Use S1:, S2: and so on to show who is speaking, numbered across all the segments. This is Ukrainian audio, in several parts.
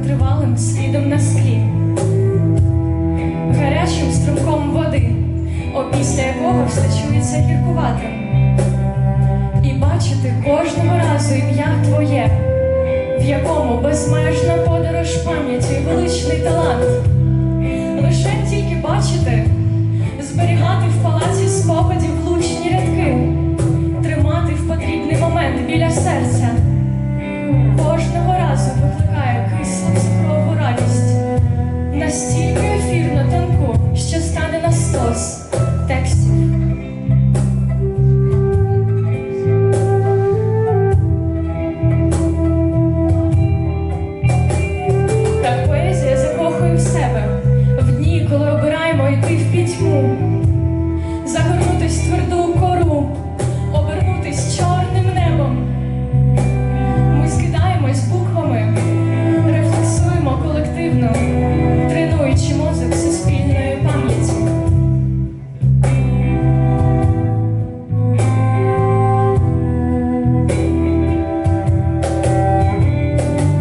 S1: короткотривалим слідом на склі, гарячим струмком води, опісля якого все чується гіркувати, І бачити кожного разу ім'я твоє, в якому безмежна подорож пам'яті величний талант. Пітьму, загорнутись в тверду кору, обернутись чорним небом. Ми скидаємось буквами, рефлексуємо колективно, тренуючи мозок суспільної пам'яті.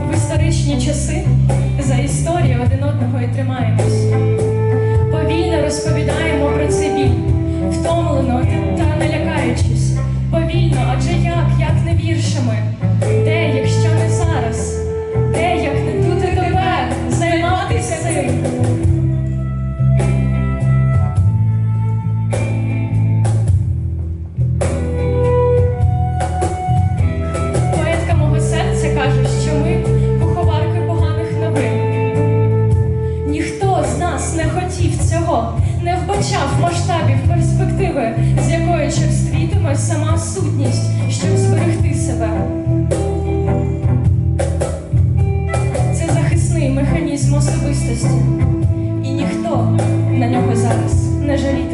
S1: В історичні часи за історію один одного і тримаємось. Розповідаємо про цей біль, втомлено та не лякаючись. Повільно, адже як, З нас не хотів цього, не вбачав масштабів перспективи, з якої черствітиме сама сутність, щоб зберегти себе. Це захисний механізм особистості, і ніхто на нього зараз не жалітиметься.